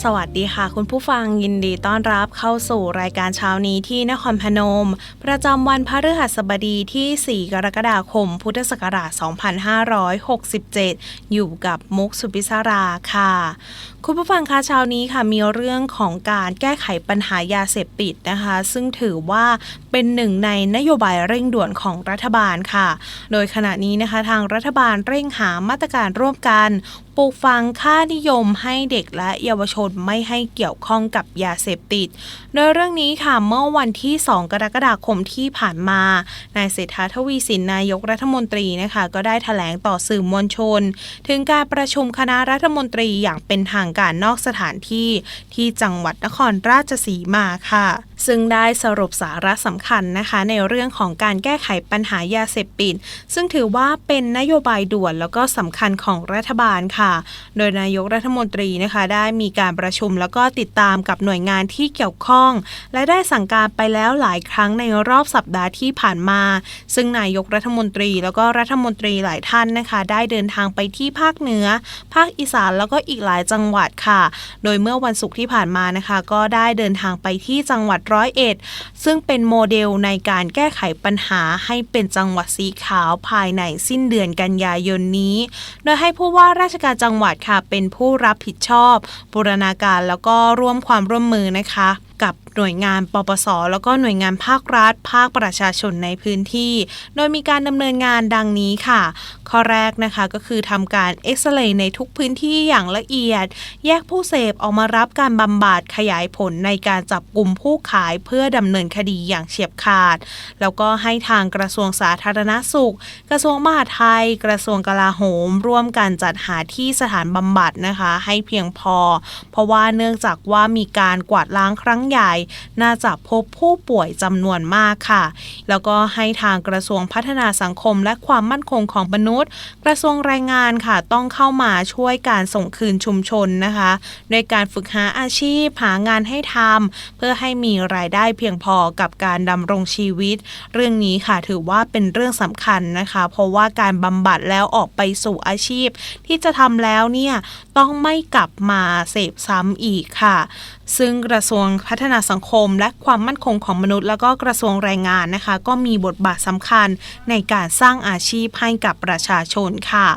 สวัสดีค่ะ คุณผู้ฟังยินดีต้อนรับเข้าสู่รายการเช้านี้ที่นครพนม ประจำวันพฤหัสบดีที่ 4 กรกฎาคม พุทธศักราช 2567 อยู่กับมุกสุพิศราค่ะ คุณผู้ฟังคะเช้านี้ค่ะมีเรื่องของการแก้ไขปัญหายาเสพติดนะคะ ซึ่งถือว่า เป็นหนึ่งในนโยบายเร่งด่วนของรัฐบาลค่ะ โดยขณะนี้นะคะทางรัฐบาลเร่งหามาตรการร่วมกันปลูกฝังค่านิยมให้เด็กและเยาวชนไม่ให้เกี่ยวข้องกับยาเสพติด โดยเรื่องนี้ค่ะเมื่อวันที่ 2 กรกฎาคมที่ผ่านมา นายเศรษฐาทวีสินนายกรัฐมนตรีนะคะก็ได้แถลงต่อสื่อมวลชน ถึงการประชุมคณะรัฐมนตรีอย่างเป็นทางการนอกสถานที่ที่จังหวัดนครราชสีมาค่ะ ซึ่งได้สรุปสาระสำคัญนะคะ ในเรื่องของการแก้ไขปัญหายาเสพติด ซึ่งถือว่าเป็นนโยบายด่วนแล้วก็สำคัญของรัฐบาลค่ะ โดยนายกรัฐมนตรีนะคะ ได้มีการประชุมแล้วก็ติดตามกับหน่วยงานที่เกี่ยวข้อง และได้สั่งการไปแล้วหลายครั้งในรอบสัปดาห์ที่ผ่านมา ซึ่งนายกรัฐมนตรีแล้วก็รัฐมนตรีหลายท่านนะคะ ได้เดินทางไปที่ภาคเหนือ ภาคอีสานแล้วก็อีกหลายจังหวัดค่ะ โดยเมื่อวันศุกร์ที่ผ่านมานะคะ ก็ได้เดินทางไปที่จังหวัดร้อยเอ็ดซึ่งเป็นโมเดดลในการแก้ไขปัญหาให้เป็นจังหวัดสีขาวภายในสิ้นเดือนกันยายนนี้ โดยให้ผู้ว่าราชการจังหวัดค่ะเป็นผู้รับผิดชอบบูรณาการแล้วก็ร่วมความร่วมมือนะคะ กับหน่วยงานปปส แล้วก็หน่วยงานภาครัฐ ภาคประชาชนในพื้นที่ โดยมีการดำเนินงานดังนี้ค่ะ ข้อแรกนะคะก็คือทำการเอ็กซเรย์ในทุกพื้นที่อย่างละเอียด แยกผู้เสพออกมารับการบำบัดขยายผลในการจับกลุ่มผู้ขายเพื่อดำเนินคดีอย่างเฉียบขาด แล้วก็ให้ทางกระทรวงสาธารณสุข กระทรวงมหาดไทย กระทรวงกลาโหม ร่วมกันจัดหาที่สถานบำบัดนะคะ ให้เพียงพอ เพราะว่าเนื่องจากว่ามีการกวาดล้างครั้งใหญ่ น่าจะพบผู้ป่วยจำนวนมากค่ะ แล้วก็ให้ทางกระทรวงพัฒนาสังคมและความมั่นคงของมนุษย์ กระทรวงแรงงานค่ะต้องเข้ามาช่วยการส่งคืนชุมชนนะคะโดยการฝึกหาอาชีพหางานให้ทำเพื่อให้มีรายได้เพียงพอกับการดำรงชีวิต เรื่องนี้ค่ะถือว่าเป็นเรื่องสำคัญนะคะ เพราะว่าการบำบัดแล้วออกไปสู่อาชีพ ที่จะทำแล้วเนี่ยต้องไม่กลับมาเสพซ้ำอีกค่ะ ซึ่งกระทรวงพพัฒนาสังคม และความมั่นคงของมนุษย์ แล้วก็กระทรวงแรงงานนะคะ ก็มีบทบาทสำคัญในการสร้างอาชีพให้กับประชาชนค่ะ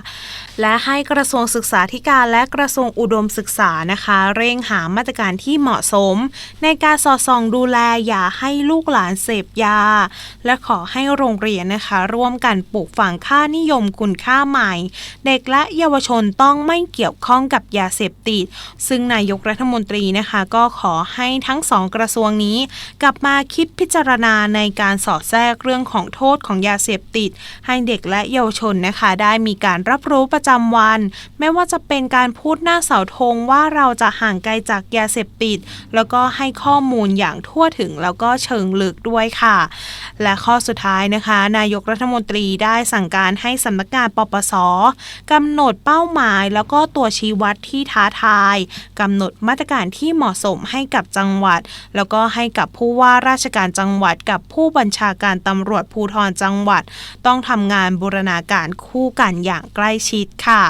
และให้กระทรวงศึกษาธิการและกระทรวงอุดมศึกษานะคะ เร่งหามาตรการที่เหมาะสม ในการสอดส่องดูแลอย่าให้ลูกหลานเสพยา และขอให้โรงเรียนนะคะ ร่วมกันปลูกฝังค่านิยมคุณค่าใหม่ เด็กและเยาวชนต้องไม่เกี่ยวข้องกับยาเสพติด ซึ่งนายกรัฐมนตรีนะคะ ก็ขอให้ทั้งสองกระทรวงนี้ กลับมาคิดพิจารณาในการสอดแทรกเรื่องของโทษของยาเสพติด ให้เด็กและเยาวชนนะคะ ได้มีการรับรู้ประจำวัน ไม่ว่าจะเป็นการพูดหน้าเสาธงว่าเราจะห่างไกลจากยาเสพติด แล้วก็ให้ข้อมูลอย่างทั่วถึงแล้วก็เชิงลึกด้วยค่ะ และข้อสุดท้ายนะคะ นายกรัฐมนตรีได้สั่งการให้สำนักงานปปสกำหนดเป้าหมายแล้วก็ตัวชี้วัดที่ท้าทายกำหนดมาตรการที่เหมาะสมให้กับจังหวัดแล้วก็ให้กับผู้ว่าราชการจังหวัดกับผู้บัญชาการตำรวจภูธรจังหวัด ต้องทำงานบูรณาการคู่กันอย่างใกล้ชิดค่ะ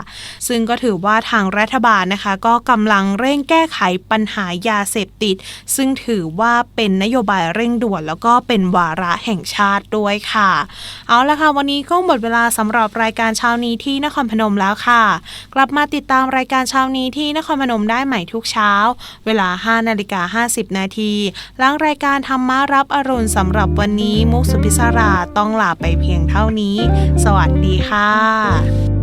ซึ่งก็ถือว่าทางรัฐบาลนะคะ ก็กำลังเร่งแก้ไขปัญหายาเสพติด ซึ่งถือว่าเป็นนโยบายเร่งด่วน แล้วก็เป็นวาระแห่งชาติด้วยค่ะ เอาละค่ะ วันนี้ก็หมดเวลาสำหรับรายการเช้านี้ที่นครพนมแล้วค่ะ กลับมาติดตามรายการเช้านี้ที่นครพนมได้ใหม่ทุกเช้า เวลา 5 นาฬิกา 50นาทีหลังรายการธรรมารับอรุณสำหรับวันนี้มุกสุพิศราต้องลาไปเพียงเท่านี้ สวัสดีค่ะ